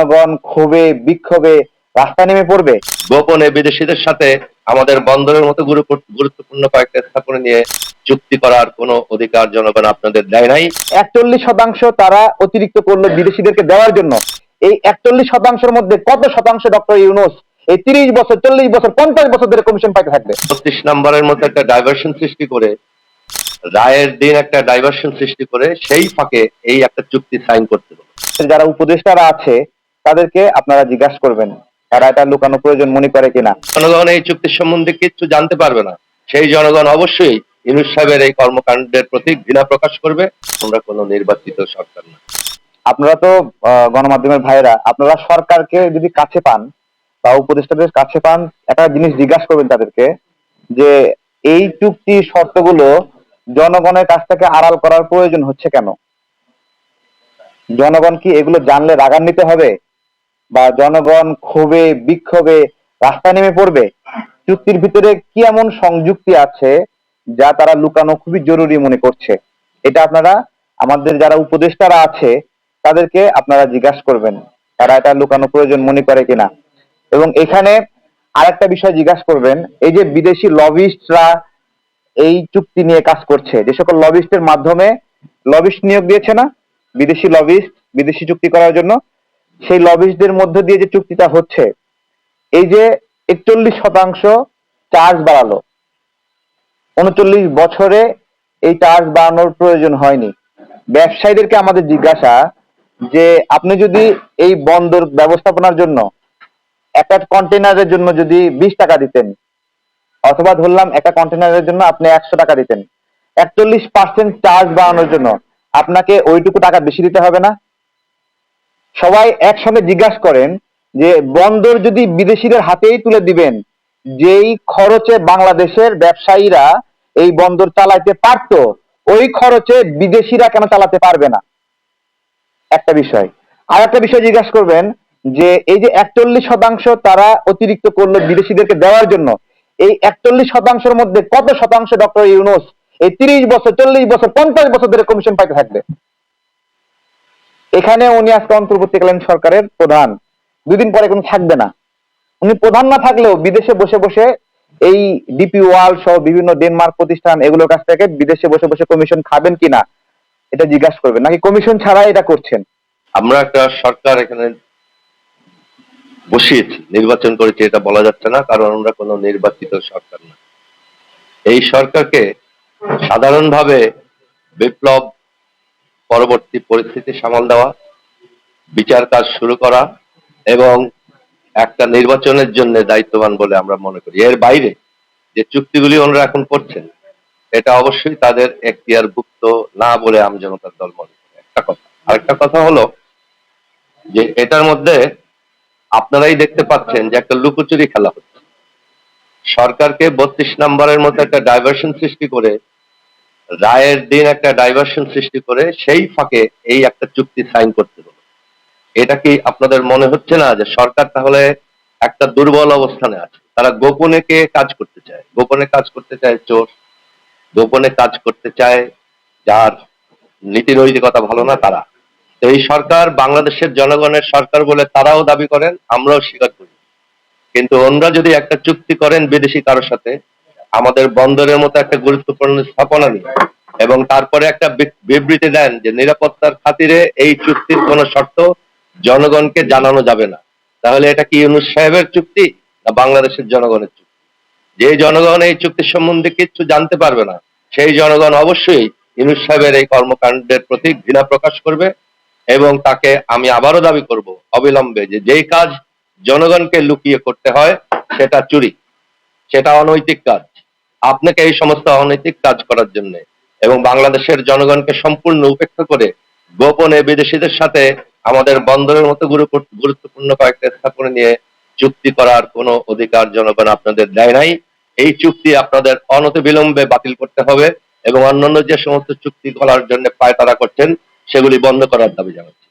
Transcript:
জনগণ ক্ষোভে বিক্ষোভে রাস্তা নেমে পড়বে। গোপনে বিদেশিদের সাথে আমাদের বন্দরের মতো গুরুত্বপূর্ণ কয়েকটা স্থাপনা নিয়ে চুক্তি করার কোনো অধিকার জনগণ আপনাদের দেয় নাই। একচল্লিশ শতাংশ তারা অতিরিক্ত করল বিদেশিদেরকে দেওয়ার জন্য। এই একচল্লিশ শতাংশের মধ্যে কত শতাংশ ডক্টর ইউনুস এই তিরিশ বছর চল্লিশ বছর পঞ্চাশ বছর ধরে কমিশন পাইতে থাকবে? বত্রিশ নম্বরের মধ্যে একটা ডাইভার্সন সৃষ্টি করে রায়ের দিন একটা ডাইভার্সন সৃষ্টি করে সেই ফাঁকে এই একটা চুক্তি সাইন করতে হবে। যারা উপদেষ্টারা আছে তাদেরকে আপনারা জিজ্ঞাসা করবেন তারা এটা লুকানো প্রয়োজন মনে করে কিনা। জনগণ এই চুক্তির সম্বন্ধে কিছু জানতে পারবে না। সেই জনগণ অবশ্যই ইনুস সাহেবের এই কর্মকাণ্ডের প্রতি ঘৃণা প্রকাশ করবে। আমরা কোনো নির্বাচিত সরকার না। আপনারা তো গণমাধ্যমের ভাইরা আপনারা সরকারকে যদি কাছে পান বা উপদেষ্টাদের কাছে পান একটা জিনিস জিজ্ঞাসা করবেন তাদেরকে যে এই চুক্তি শর্তগুলো জনগণের কাছ থেকে আড়াল করার প্রয়োজন হচ্ছে কেন? জনগণ কি এগুলো জানলে রাগান্বিত হবে? বা জনগণ ক্ষোভে, বিক্ষোভে রাস্তায় নেমে পড়বে? চুক্তির ভিতরে কি এমন সংযুক্তি আছে যা তারা লুকানো খুবই জরুরি মনে করছে? এটা আপনারা, আমাদের যারা উপদেষ্টারা আছে, তাদেরকে আপনারা জিজ্ঞাসা করবেন। তারা এটা লুকানো প্রয়োজন মনে করে কিনা? এবং এখানে আরেকটা বিষয় জিজ্ঞাসা করবেন, এই যে বিদেশি লবিস্টরা এই চুক্তি নিয়ে কাজ করছে, যে সকল লবিস্টের মাধ্যমে লবিস্ট নিয়োগ দিয়েছে না? বিদেশি লবিস্ট, বিদেশি চুক্তি করার জন্য? সেই লবিস্টদের মধ্য দিয়ে যে চুক্তিটা হচ্ছে, এই যে একচল্লিশ শতাংশ চার্জ বাড়ালো, উনচল্লিশ বছরে এই চার্জ বাড়ানোর প্রয়োজন হয়নি। ব্যবসায়ীদেরকে আমাদের জিজ্ঞাসা যে, আপনি যদি এই বন্দর ব্যবস্থাপনার জন্য একটা কন্টেনারের জন্য যদি বিশ টাকা দিতেন, অথবা ধরলাম একটা কন্টেনারের জন্য আপনি একশো টাকা দিতেন, একচল্লিশ পার্সেন্ট চার্জ বাড়ানোর জন্য আপনাকে ওইটুকু টাকা বেশি দিতে হবে না? সবাই একসঙ্গে জিজ্ঞাসা করেন যে, বন্দর যদি বিদেশিদের হাতেই তুলে দিবেন, যেই খরচে বাংলাদেশের ব্যবসায়ীরা এই বন্দর চালাইতে পারতো, ওই খরচে বিদেশিরা কেন চালাতে পারবে না? একটা বিষয়। আর একটা বিষয় জিজ্ঞাসা করবেন যে, এই যে একচল্লিশ শতাংশ তারা অতিরিক্ত করল বিদেশিদেরকে দেওয়ার জন্য, এই একচল্লিশ শতাংশের মধ্যে কত শতাংশ ডক্টর ইউনুস এই তিরিশ বছর, চল্লিশ বছর, পঞ্চাশ বছর ধরে কমিশন পাইতে থাকবে? এখানে উনি আজকে অন্তর্বর্তীকালীন সরকারের প্রধান। দুদিন পরে কোনো থাকবে না। উনি প্রধান না থাকলেও বিদেশে বসে বসে এই ডিপি ওয়ার্ল্ড সহ বিভিন্ন ডেনমার্ক প্রতিষ্ঠান এগুলোর কাছ থেকে বিদেশে বসে বসে কমিশন খাবেন কিনা, এটা জিজ্ঞাসা করবেন। নাকি কমিশন ছাড়া এটা করছেন? আমরা একটা সরকার এখানে বসিয়েছি, নির্বাচন করেছি, এটা বলা যাচ্ছে না, কারণ আমরা কোনো নির্বাচিত সরকার না। এই সরকারকে সাধারণভাবে বিপ্লব পরবর্তী পরিস্থিতি সামাল দেওয়া, বিচার কাজ শুরু করা এবং একটা নির্বাচনের জন্য দায়িত্ববান বলে আমরা মনে করি। এর বাইরে যে চুক্তিগুলি ওনারা এখন করছেন, এটা অবশ্যই তাদের এখতিয়ারভুক্ত না বলে আমজনতার দল মনে করে। একটা কথা। আরেকটা কথা হলো যে এটার মধ্যে আপনারাই দেখতে পাচ্ছেন যে একটা লুকোচুরি খেলা হচ্ছে। সরকারকে বত্রিশ নম্বরের মতো একটা ডাইভার্সন সৃষ্টি করে রায়ের দিন একটা ডাইভার্সন সৃষ্টি করে সেই ফাঁকে এই একটা চুক্তি সাইন করতে হলো। এটা কি আপনাদের মনে হচ্ছে না যে সরকার তাহলে একটা দুর্বল অবস্থানে আছে? তারা গোপনে কে কাজ করতে চায়? গোপনে কাজ করতে চায় চোর। গোপনে কাজ করতে চায় যার নীতি নৈতিকতা ভালো না তারা। তো এই সরকার বাংলাদেশের জনগণের সরকার বলে তারাও দাবি করেন, আমরাও স্বীকার করি। কিন্তু ওনরা যদি একটা চুক্তি করেন বিদেশি কারোর সাথে আমাদের বন্দরের মতো একটা গুরুত্বপূর্ণ স্থাপনা নিয়ে। এবং তারপরে একটা বিবৃতি দেন যে নিরাপত্তার খাতিরে এই চুক্তির কোনো শর্ত জনগণকে জানানো যাবে না। তাহলে এটা কি ইউনুস সাহেবের চুক্তি না বাংলাদেশের জনগণের চুক্তি? যে জনগণ এই চুক্তির সম্বন্ধে কিচ্ছু জানতে পারবে না, সেই জনগণ অবশ্যই ইউনুস সাহেবের এই কর্মকাণ্ডের প্রতি ঘৃণা প্রকাশ করবে এবং তাকে আমি আবারও দাবি করব অবিলম্বে যে যেই কাজ জনগণকে লুকিয়ে করতে হয়, সেটা চুরি। সেটা অনৈতিক কাজ। আপনাকে এই সমস্ত অনৈতিক কাজ করার জন্য এবং বাংলাদেশের জনগণকে সম্পূর্ণ উপেক্ষা করে গোপনে বিদেশিদের সাথে আমাদের বন্দরের মতো গুরুত্বপূর্ণ কয়েকটা স্থাপনা নিয়ে চুক্তি করার কোনো অধিকার জনগণ আপনাদের দেয় নাই। এই চুক্তি আপনাদের অনতিবিলম্বে বাতিল করতে হবে এবং অন্যান্য যে সমস্ত চুক্তি করার জন্য পায় তারা করছেন, সেগুলি বন্ধ করার দাবি জানাচ্ছি।